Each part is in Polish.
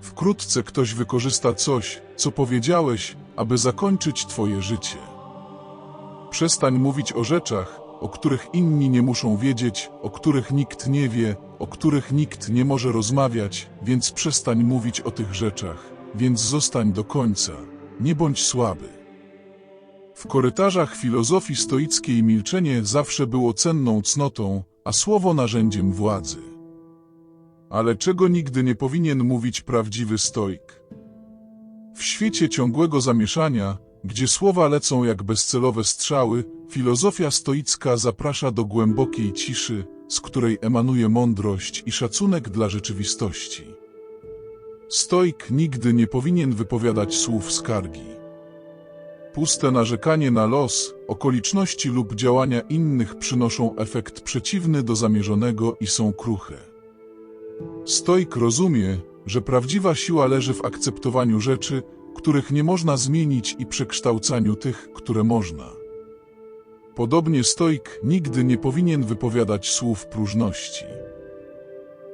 Wkrótce ktoś wykorzysta coś, co powiedziałeś, aby zakończyć twoje życie. Przestań mówić o rzeczach, o których inni nie muszą wiedzieć, o których nikt nie wie, o których nikt nie może rozmawiać, więc przestań mówić o tych rzeczach, więc zostań do końca. Nie bądź słaby. W korytarzach filozofii stoickiej milczenie zawsze było cenną cnotą, a słowo narzędziem władzy. Ale czego nigdy nie powinien mówić prawdziwy stoik? W świecie ciągłego zamieszania, gdzie słowa lecą jak bezcelowe strzały, filozofia stoicka zaprasza do głębokiej ciszy, z której emanuje mądrość i szacunek dla rzeczywistości. Stoik nigdy nie powinien wypowiadać słów skargi. Puste narzekanie na los, okoliczności lub działania innych przynoszą efekt przeciwny do zamierzonego i są kruche. Stoik rozumie, że prawdziwa siła leży w akceptowaniu rzeczy, których nie można zmienić i przekształcaniu tych, które można. Podobnie stoik nigdy nie powinien wypowiadać słów próżności.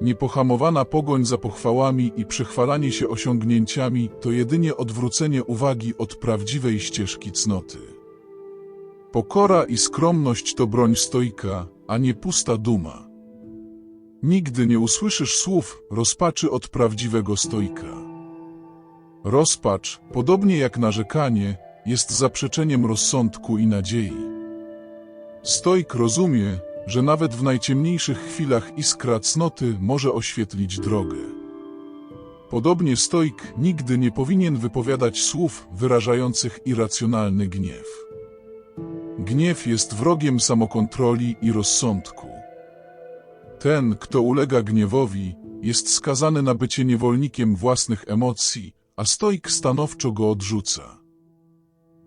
Niepohamowana pogoń za pochwałami i przechwalanie się osiągnięciami to jedynie odwrócenie uwagi od prawdziwej ścieżki cnoty. Pokora i skromność to broń stoika, a nie pusta duma. Nigdy nie usłyszysz słów rozpaczy od prawdziwego stoika. Rozpacz, podobnie jak narzekanie, jest zaprzeczeniem rozsądku i nadziei. Stoik rozumie, że nawet w najciemniejszych chwilach iskra cnoty może oświetlić drogę. Podobnie stoik nigdy nie powinien wypowiadać słów wyrażających irracjonalny gniew. Gniew jest wrogiem samokontroli i rozsądku. Ten, kto ulega gniewowi, jest skazany na bycie niewolnikiem własnych emocji, a stoik stanowczo go odrzuca.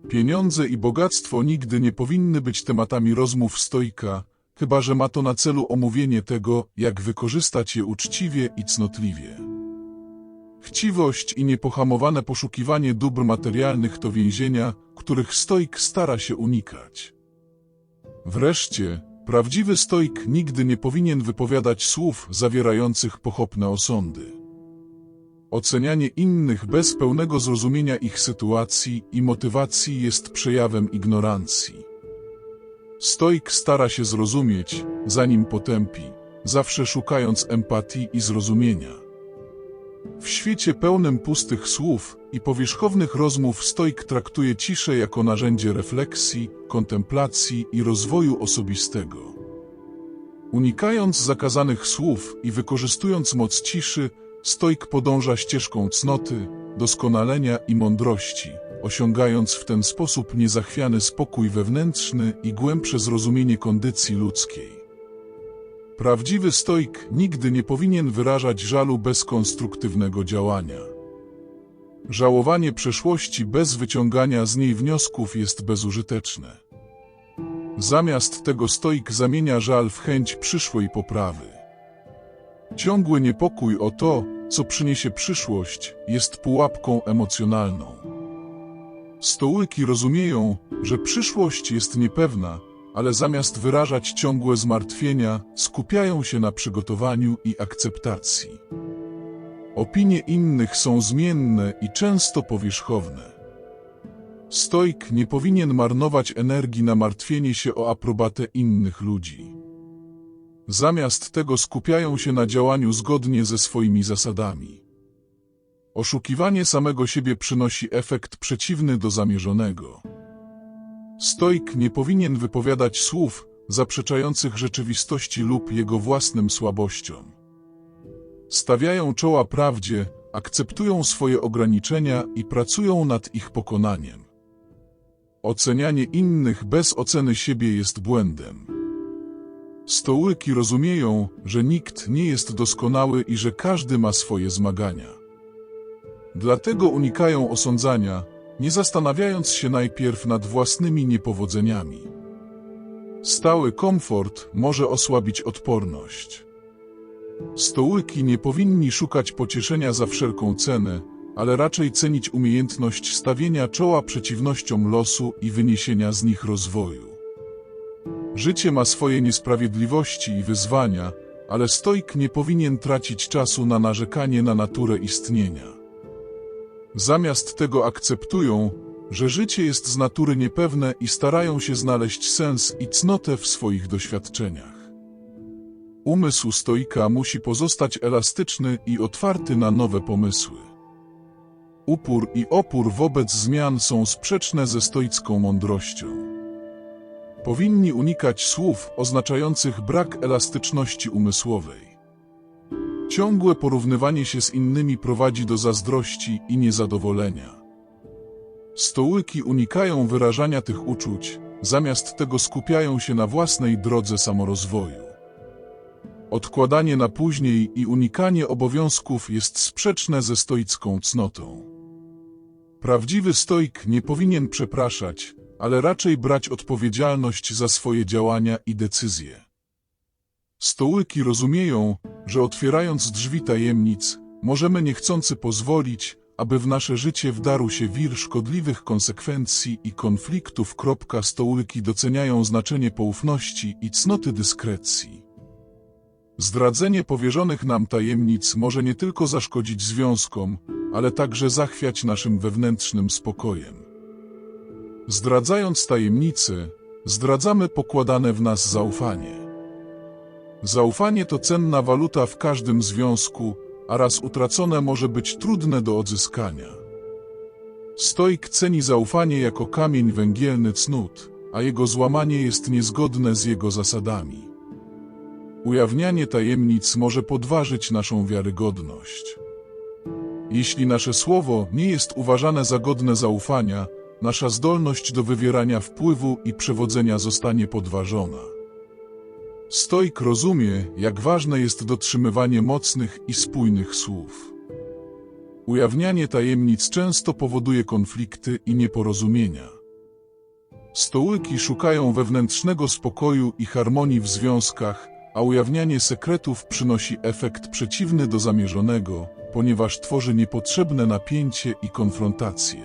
Pieniądze i bogactwo nigdy nie powinny być tematami rozmów stoika, chyba że ma to na celu omówienie tego, jak wykorzystać je uczciwie i cnotliwie. Chciwość i niepohamowane poszukiwanie dóbr materialnych to więzienia, których stoik stara się unikać. Wreszcie, prawdziwy stoik nigdy nie powinien wypowiadać słów zawierających pochopne osądy. Ocenianie innych bez pełnego zrozumienia ich sytuacji i motywacji jest przejawem ignorancji. Stoik stara się zrozumieć, zanim potępi, zawsze szukając empatii i zrozumienia. W świecie pełnym pustych słów i powierzchownych rozmów stoik traktuje ciszę jako narzędzie refleksji, kontemplacji i rozwoju osobistego. Unikając zakazanych słów i wykorzystując moc ciszy, stoik podąża ścieżką cnoty, doskonalenia i mądrości, osiągając w ten sposób niezachwiany spokój wewnętrzny i głębsze zrozumienie kondycji ludzkiej. Prawdziwy stoik nigdy nie powinien wyrażać żalu bez konstruktywnego działania. Żałowanie przeszłości bez wyciągania z niej wniosków jest bezużyteczne. Zamiast tego stoik zamienia żal w chęć przyszłej poprawy. Ciągły niepokój o to, co przyniesie przyszłość, jest pułapką emocjonalną. Stołyki rozumieją, że przyszłość jest niepewna, ale zamiast wyrażać ciągłe zmartwienia, skupiają się na przygotowaniu i akceptacji. Opinie innych są zmienne i często powierzchowne. Stoik nie powinien marnować energii na martwienie się o aprobatę innych ludzi. Zamiast tego skupiają się na działaniu zgodnie ze swoimi zasadami. Oszukiwanie samego siebie przynosi efekt przeciwny do zamierzonego. Stoik nie powinien wypowiadać słów zaprzeczających rzeczywistości lub jego własnym słabościom. Stawiają czoła prawdzie, akceptują swoje ograniczenia i pracują nad ich pokonaniem. Ocenianie innych bez oceny siebie jest błędem. Stołyki rozumieją, że nikt nie jest doskonały i że każdy ma swoje zmagania. Dlatego unikają osądzania, nie zastanawiając się najpierw nad własnymi niepowodzeniami. Stały komfort może osłabić odporność. Stołyki nie powinni szukać pocieszenia za wszelką cenę, ale raczej cenić umiejętność stawienia czoła przeciwnościom losu i wyniesienia z nich rozwoju. Życie ma swoje niesprawiedliwości i wyzwania, ale stoik nie powinien tracić czasu na narzekanie na naturę istnienia. Zamiast tego akceptują, że życie jest z natury niepewne i starają się znaleźć sens i cnotę w swoich doświadczeniach. Umysł stoika musi pozostać elastyczny i otwarty na nowe pomysły. Upór i opór wobec zmian są sprzeczne ze stoicką mądrością. Powinni unikać słów oznaczających brak elastyczności umysłowej. Ciągłe porównywanie się z innymi prowadzi do zazdrości i niezadowolenia. Stołyki unikają wyrażania tych uczuć, zamiast tego skupiają się na własnej drodze samorozwoju. Odkładanie na później i unikanie obowiązków jest sprzeczne ze stoicką cnotą. Prawdziwy stoik nie powinien przepraszać, ale raczej brać odpowiedzialność za swoje działania i decyzje. Stołyki rozumieją, że otwierając drzwi tajemnic, możemy niechcący pozwolić, aby w nasze życie wdarł się wir szkodliwych konsekwencji i konfliktów. Stołyki doceniają znaczenie poufności i cnoty dyskrecji. Zdradzenie powierzonych nam tajemnic może nie tylko zaszkodzić związkom, ale także zachwiać naszym wewnętrznym spokojem. Zdradzając tajemnice, zdradzamy pokładane w nas zaufanie. Zaufanie to cenna waluta w każdym związku, a raz utracone może być trudne do odzyskania. Stoik ceni zaufanie jako kamień węgielny cnót, a jego złamanie jest niezgodne z jego zasadami. Ujawnianie tajemnic może podważyć naszą wiarygodność. Jeśli nasze słowo nie jest uważane za godne zaufania, nasza zdolność do wywierania wpływu i przewodzenia zostanie podważona. Stoik rozumie, jak ważne jest dotrzymywanie mocnych i spójnych słów. Ujawnianie tajemnic często powoduje konflikty i nieporozumienia. Stołyki szukają wewnętrznego spokoju i harmonii w związkach, a ujawnianie sekretów przynosi efekt przeciwny do zamierzonego, ponieważ tworzy niepotrzebne napięcie i konfrontację.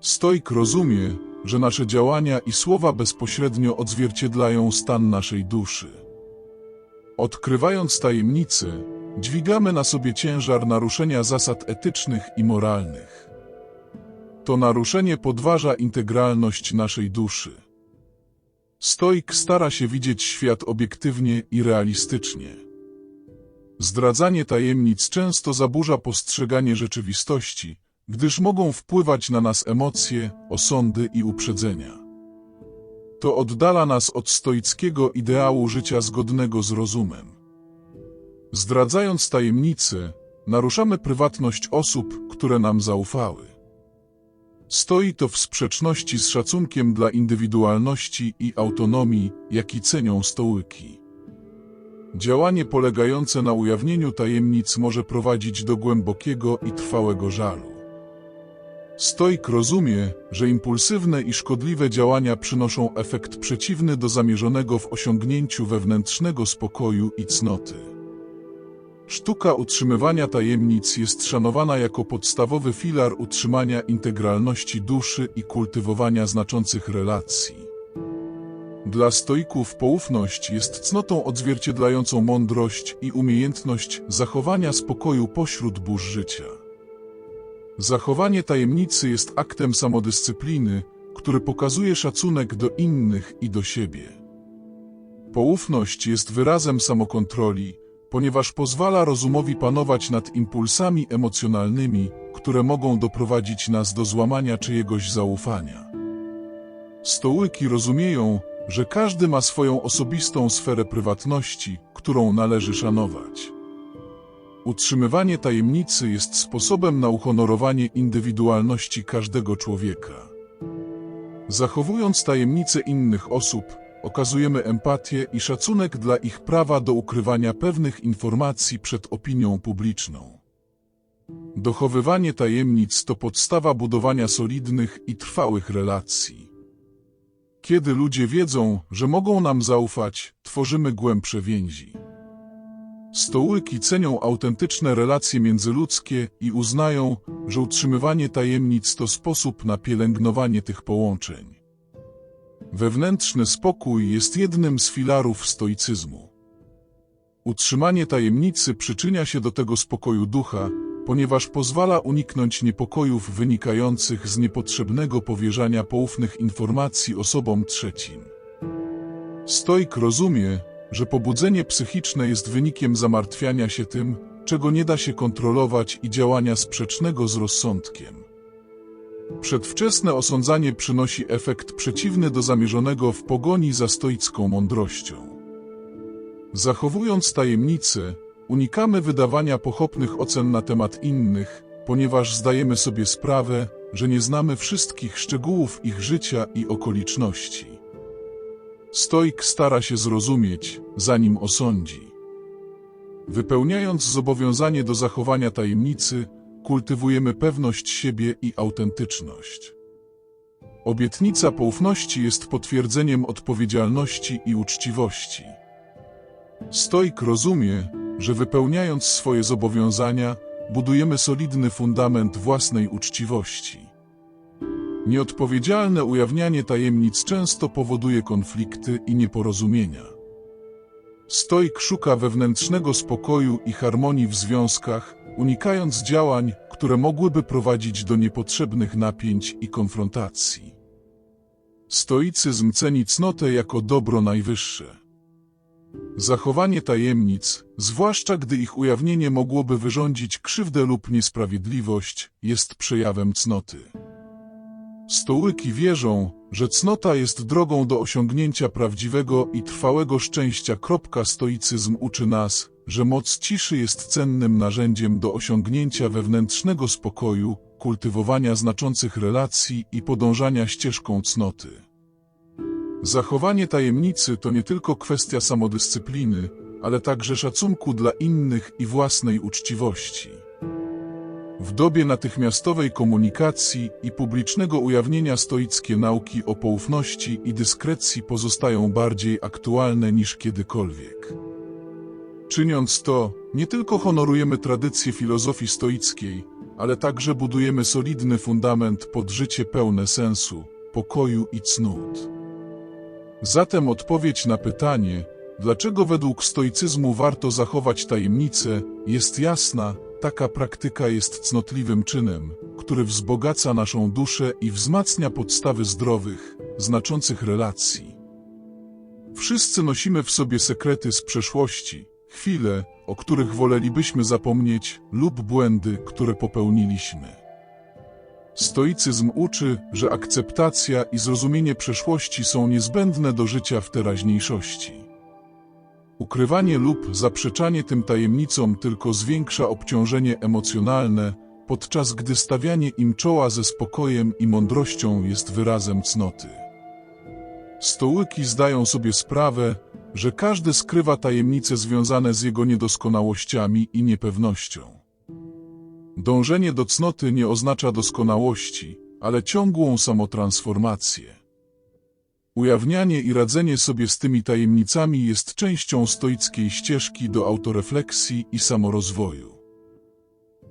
Stoik rozumie, że nasze działania i słowa bezpośrednio odzwierciedlają stan naszej duszy. Odkrywając tajemnice, dźwigamy na sobie ciężar naruszenia zasad etycznych i moralnych. To naruszenie podważa integralność naszej duszy. Stoik stara się widzieć świat obiektywnie i realistycznie. Zdradzanie tajemnic często zaburza postrzeganie rzeczywistości, gdyż mogą wpływać na nas emocje, osądy i uprzedzenia. To oddala nas od stoickiego ideału życia zgodnego z rozumem. Zdradzając tajemnice, naruszamy prywatność osób, które nam zaufały. Stoi to w sprzeczności z szacunkiem dla indywidualności i autonomii, jaki cenią stołyki. Działanie polegające na ujawnieniu tajemnic może prowadzić do głębokiego i trwałego żalu. Stoik rozumie, że impulsywne i szkodliwe działania przynoszą efekt przeciwny do zamierzonego w osiągnięciu wewnętrznego spokoju i cnoty. Sztuka utrzymywania tajemnic jest szanowana jako podstawowy filar utrzymania integralności duszy i kultywowania znaczących relacji. Dla stoików poufność jest cnotą odzwierciedlającą mądrość i umiejętność zachowania spokoju pośród burz życia. Zachowanie tajemnicy jest aktem samodyscypliny, który pokazuje szacunek do innych i do siebie. Poufność jest wyrazem samokontroli, ponieważ pozwala rozumowi panować nad impulsami emocjonalnymi, które mogą doprowadzić nas do złamania czyjegoś zaufania. Stołyki rozumieją, że każdy ma swoją osobistą sferę prywatności, którą należy szanować. Utrzymywanie tajemnicy jest sposobem na uhonorowanie indywidualności każdego człowieka. Zachowując tajemnice innych osób, okazujemy empatię i szacunek dla ich prawa do ukrywania pewnych informacji przed opinią publiczną. Dochowywanie tajemnic to podstawa budowania solidnych i trwałych relacji. Kiedy ludzie wiedzą, że mogą nam zaufać, tworzymy głębsze więzi. Stołyki cenią autentyczne relacje międzyludzkie i uznają, że utrzymywanie tajemnic to sposób na pielęgnowanie tych połączeń. Wewnętrzny spokój jest jednym z filarów stoicyzmu. Utrzymanie tajemnicy przyczynia się do tego spokoju ducha, ponieważ pozwala uniknąć niepokojów wynikających z niepotrzebnego powierzania poufnych informacji osobom trzecim. Stoik rozumie, że pobudzenie psychiczne jest wynikiem zamartwiania się tym, czego nie da się kontrolować i działania sprzecznego z rozsądkiem. Przedwczesne osądzanie przynosi efekt przeciwny do zamierzonego w pogoni za stoicką mądrością. Zachowując tajemnicę, unikamy wydawania pochopnych ocen na temat innych, ponieważ zdajemy sobie sprawę, że nie znamy wszystkich szczegółów ich życia i okoliczności. Stoik stara się zrozumieć, zanim osądzi. Wypełniając zobowiązanie do zachowania tajemnicy, kultywujemy pewność siebie i autentyczność. Obietnica poufności jest potwierdzeniem odpowiedzialności i uczciwości. Stoik rozumie, że wypełniając swoje zobowiązania, budujemy solidny fundament własnej uczciwości. Nieodpowiedzialne ujawnianie tajemnic często powoduje konflikty i nieporozumienia. Stoik szuka wewnętrznego spokoju i harmonii w związkach, unikając działań, które mogłyby prowadzić do niepotrzebnych napięć i konfrontacji. Stoicyzm ceni cnotę jako dobro najwyższe. Zachowanie tajemnic, zwłaszcza gdy ich ujawnienie mogłoby wyrządzić krzywdę lub niesprawiedliwość, jest przejawem cnoty. Stołyki wierzą, że cnota jest drogą do osiągnięcia prawdziwego i trwałego szczęścia. Stoicyzm uczy nas, że moc ciszy jest cennym narzędziem do osiągnięcia wewnętrznego spokoju, kultywowania znaczących relacji i podążania ścieżką cnoty. Zachowanie tajemnicy to nie tylko kwestia samodyscypliny, ale także szacunku dla innych i własnej uczciwości. W dobie natychmiastowej komunikacji i publicznego ujawnienia stoickie nauki o poufności i dyskrecji pozostają bardziej aktualne niż kiedykolwiek. Czyniąc to, nie tylko honorujemy tradycję filozofii stoickiej, ale także budujemy solidny fundament pod życie pełne sensu, pokoju i cnót. Zatem odpowiedź na pytanie, dlaczego według stoicyzmu warto zachować tajemnicę, jest jasna, taka praktyka jest cnotliwym czynem, który wzbogaca naszą duszę i wzmacnia podstawy zdrowych, znaczących relacji. Wszyscy nosimy w sobie sekrety z przeszłości, chwile, o których wolelibyśmy zapomnieć, lub błędy, które popełniliśmy. Stoicyzm uczy, że akceptacja i zrozumienie przeszłości są niezbędne do życia w teraźniejszości. Ukrywanie lub zaprzeczanie tym tajemnicom tylko zwiększa obciążenie emocjonalne, podczas gdy stawianie im czoła ze spokojem i mądrością jest wyrazem cnoty. Stołyki zdają sobie sprawę, że każdy skrywa tajemnice związane z jego niedoskonałościami i niepewnością. Dążenie do cnoty nie oznacza doskonałości, ale ciągłą samotransformację. Ujawnianie i radzenie sobie z tymi tajemnicami jest częścią stoickiej ścieżki do autorefleksji i samorozwoju.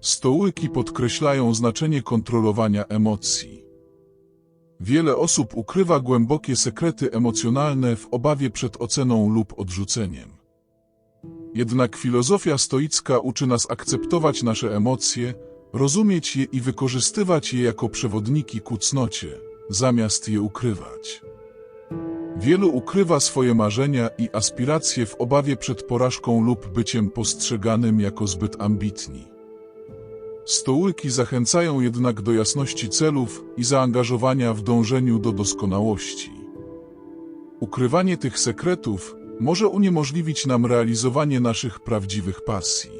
Stołyki podkreślają znaczenie kontrolowania emocji. Wiele osób ukrywa głębokie sekrety emocjonalne w obawie przed oceną lub odrzuceniem. Jednak filozofia stoicka uczy nas akceptować nasze emocje, rozumieć je i wykorzystywać je jako przewodniki ku cnocie, zamiast je ukrywać. Wielu ukrywa swoje marzenia i aspiracje w obawie przed porażką lub byciem postrzeganym jako zbyt ambitni. Stołyki zachęcają jednak do jasności celów i zaangażowania w dążeniu do doskonałości. Ukrywanie tych sekretów może uniemożliwić nam realizowanie naszych prawdziwych pasji.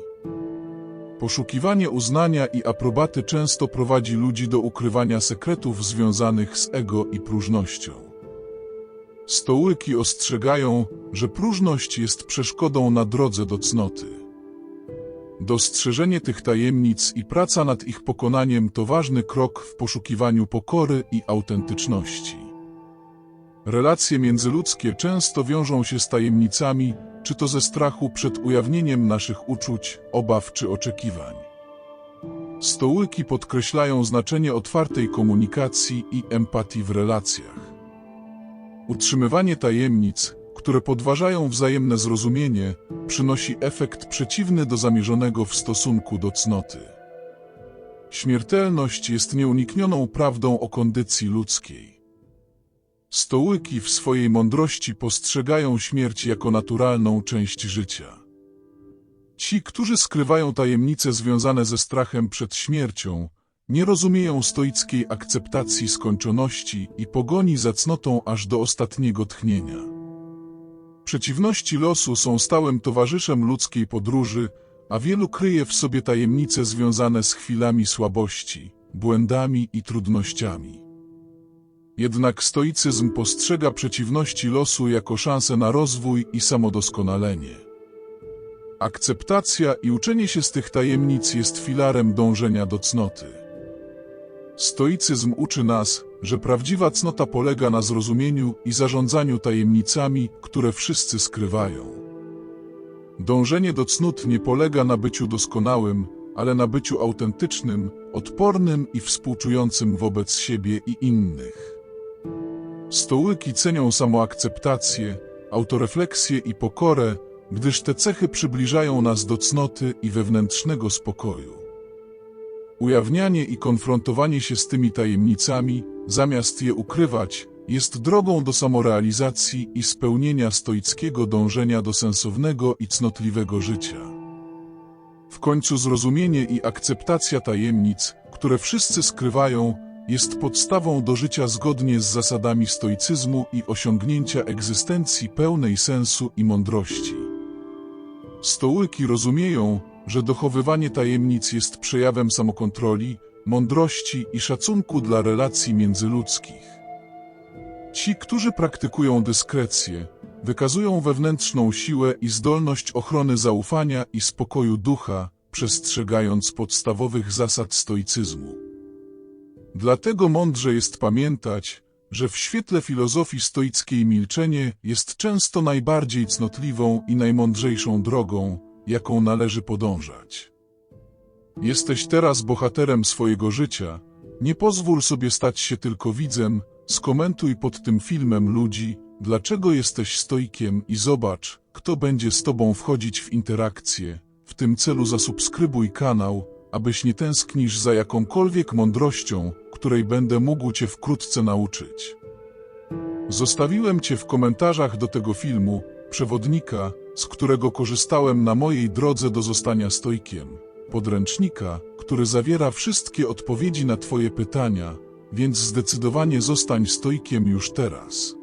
Poszukiwanie uznania i aprobaty często prowadzi ludzi do ukrywania sekretów związanych z ego i próżnością. Stołyki ostrzegają, że próżność jest przeszkodą na drodze do cnoty. Dostrzeżenie tych tajemnic i praca nad ich pokonaniem to ważny krok w poszukiwaniu pokory i autentyczności. Relacje międzyludzkie często wiążą się z tajemnicami, czy to ze strachu przed ujawnieniem naszych uczuć, obaw czy oczekiwań. Stołyki podkreślają znaczenie otwartej komunikacji i empatii w relacjach. Utrzymywanie tajemnic, które podważają wzajemne zrozumienie, przynosi efekt przeciwny do zamierzonego w stosunku do cnoty. Śmiertelność jest nieuniknioną prawdą o kondycji ludzkiej. Stołyki w swojej mądrości postrzegają śmierć jako naturalną część życia. Ci, którzy skrywają tajemnice związane ze strachem przed śmiercią, nie rozumieją stoickiej akceptacji skończoności i pogoni za cnotą aż do ostatniego tchnienia. Przeciwności losu są stałym towarzyszem ludzkiej podróży, a wielu kryje w sobie tajemnice związane z chwilami słabości, błędami i trudnościami. Jednak stoicyzm postrzega przeciwności losu jako szansę na rozwój i samodoskonalenie. Akceptacja i uczenie się z tych tajemnic jest filarem dążenia do cnoty. Stoicyzm uczy nas, że prawdziwa cnota polega na zrozumieniu i zarządzaniu tajemnicami, które wszyscy skrywają. Dążenie do cnót nie polega na byciu doskonałym, ale na byciu autentycznym, odpornym i współczującym wobec siebie i innych. Stołyki cenią samoakceptację, autorefleksję i pokorę, gdyż te cechy przybliżają nas do cnoty i wewnętrznego spokoju. Ujawnianie i konfrontowanie się z tymi tajemnicami, zamiast je ukrywać, jest drogą do samorealizacji i spełnienia stoickiego dążenia do sensownego i cnotliwego życia. W końcu zrozumienie i akceptacja tajemnic, które wszyscy skrywają, jest podstawą do życia zgodnie z zasadami stoicyzmu i osiągnięcia egzystencji pełnej sensu i mądrości. Stołyki rozumieją, że dochowywanie tajemnic jest przejawem samokontroli, mądrości i szacunku dla relacji międzyludzkich. Ci, którzy praktykują dyskrecję, wykazują wewnętrzną siłę i zdolność ochrony zaufania i spokoju ducha, przestrzegając podstawowych zasad stoicyzmu. Dlatego mądrze jest pamiętać, że w świetle filozofii stoickiej milczenie jest często najbardziej cnotliwą i najmądrzejszą drogą, jaką należy podążać. Jesteś teraz bohaterem swojego życia, nie pozwól sobie stać się tylko widzem, skomentuj pod tym filmem ludzi, dlaczego jesteś stoikiem i zobacz, kto będzie z tobą wchodzić w interakcję. W tym celu zasubskrybuj kanał, abyś nie tęsknisz za jakąkolwiek mądrością, której będę mógł cię wkrótce nauczyć. Zostawiłem cię w komentarzach do tego filmu, przewodnika, z którego korzystałem na mojej drodze do zostania stoikiem, podręcznika, który zawiera wszystkie odpowiedzi na Twoje pytania, więc zdecydowanie zostań stoikiem już teraz.